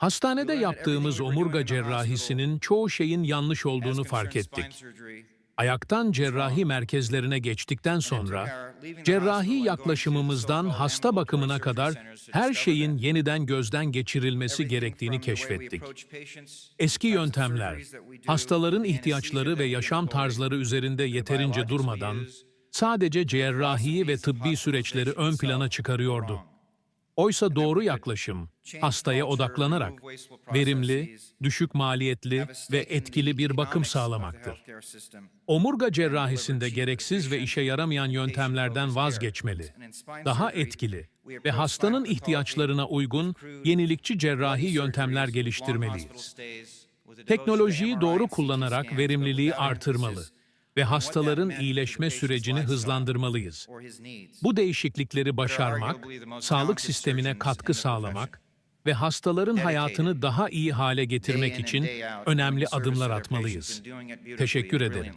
Hastanede yaptığımız omurga cerrahisinin çoğu şeyin yanlış olduğunu fark ettik. Ayaktan cerrahi merkezlerine geçtikten sonra, cerrahi yaklaşımımızdan hasta bakımına kadar her şeyin yeniden gözden geçirilmesi gerektiğini keşfettik. Eski yöntemler, hastaların ihtiyaçları ve yaşam tarzları üzerinde yeterince durmadan, sadece cerrahi ve tıbbi süreçleri ön plana çıkarıyordu. Oysa doğru yaklaşım, hastaya odaklanarak, verimli, düşük maliyetli ve etkili bir bakım sağlamaktır. Omurga cerrahisinde gereksiz ve işe yaramayan yöntemlerden vazgeçmeli. Daha etkili ve hastanın ihtiyaçlarına uygun yenilikçi cerrahi yöntemler geliştirmeliyiz. Teknolojiyi doğru kullanarak verimliliği artırmalı ve hastaların iyileşme sürecini hızlandırmalıyız. Bu değişiklikleri başarmak, sağlık sistemine katkı sağlamak ve hastaların hayatını daha iyi hale getirmek için önemli adımlar atmalıyız. Teşekkür ederim.